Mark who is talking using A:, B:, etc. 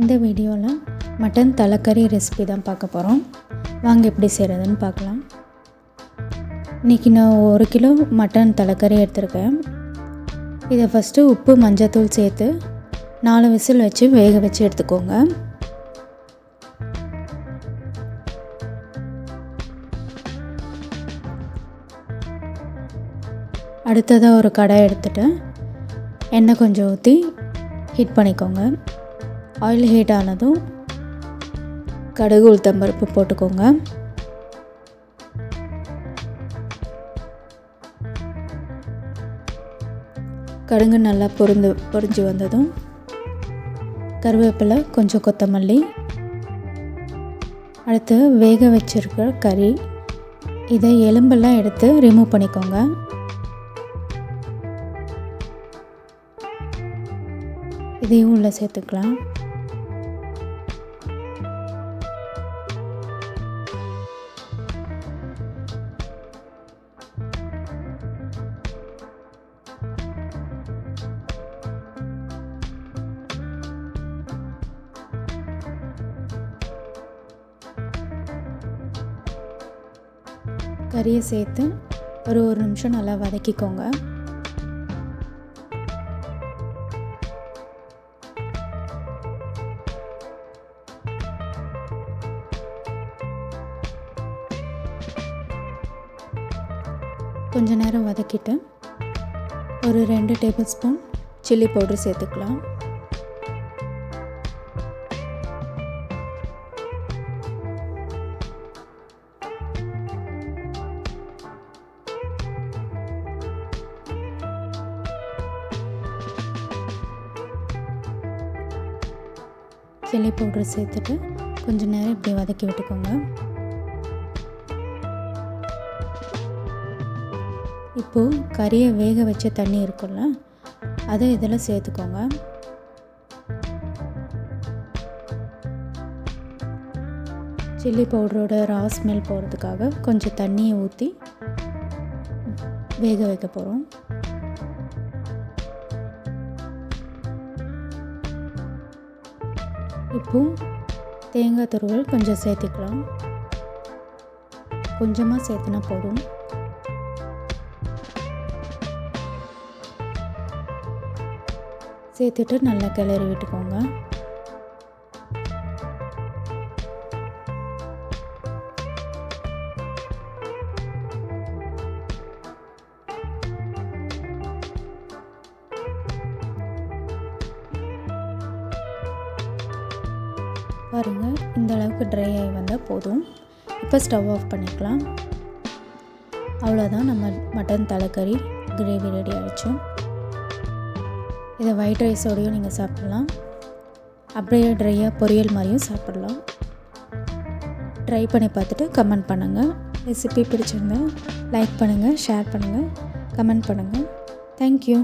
A: இந்த வீடியோவில் mutton தலைக்கறி recipe தான் பார்க்க போகிறோம் வாங்க எப்படி செய்கிறதுன்னு பார்க்கலாம். இன்றைக்கி நான் ஒரு கிலோ மட்டன் தலைக்கறி எடுத்திருக்கேன். இதை ஃபஸ்ட்டு உப்பு மஞ்சத்தூள் சேர்த்து நாலு விசில் வச்சு வேக வச்சு எடுத்துக்கோங்க. அடுத்ததாக ஒரு கடை எடுத்துகிட்டு எண்ணெய் கொஞ்சம் ஊற்றி ஹீட் பண்ணிக்கோங்க. ஆயில் ஹீட் ஆனதும் கடுகு உளுத்தம்பருப்பு போட்டுக்கோங்க. கடுகு நல்லா பொருந்து பொரிஞ்சு வந்ததும் கருவேப்பிலை கொஞ்சம் கொத்தமல்லி அடுத்து வேக வச்சுருக்க கறி. இதை எலும்பெல்லாம் எடுத்து ரிமூவ் பண்ணிக்கோங்க. இதையும் உள்ளே சேர்த்துக்கலாம். கறியை சேர்த்து ஒரு ஒரு நிமிஷம் நல்லா வதக்கிக்கோங்க. கொஞ்ச நேரம் வதக்கிட்டு ஒரு ரெண்டு டேபிள் ஸ்பூன் சில்லி பவுடர் சேர்த்துக்கலாம். சில்லி பவுடர் சேர்த்துட்டு கொஞ்சம் நேரம் இப்படி வதக்கி விட்டுக்கோங்க. இப்போது கறியை வேக வச்ச தண்ணி இருக்கும்ல அதை இதில் சேர்த்துக்கோங்க. சில்லி பவுடரோட ரா ஸ்மெல் போகிறதுக்காக கொஞ்சம் தண்ணியை ஊற்றி வேக வைக்க போகிறோம் இப்போது தேங்காய் துருவல் கொஞ்சம் சேர்த்துக்கலாம். கொஞ்சமாக சேர்த்துனா போதும். சேர்த்துட்டு நல்லா கிளறி விட்டுக்கோங்க. பாருங்கள் இந்த அளவுக்கு ட்ரை ஆகி வந்தால் போதும். இப்போ ஸ்டவ் ஆஃப் பண்ணிக்கலாம். அவ்வளோதான் நம்ம மட்டன் தலைக்கறி கிரேவி ரெடி ஆகிடுச்சோம் இதை ஒயிட் ரைஸோடையும் நீங்கள் சாப்பிட்லாம். அப்படியே ட்ரையாக பொரியல் மாதிரியும் சாப்பிட்லாம். ட்ரை பண்ணி பார்த்துட்டு கமெண்ட் பண்ணுங்கள் ரெசிபி பிடிச்சிருந்தா லைக் பண்ணுங்கள் ஷேர் பண்ணுங்கள் கமெண்ட் பண்ணுங்கள் தேங்க்யூ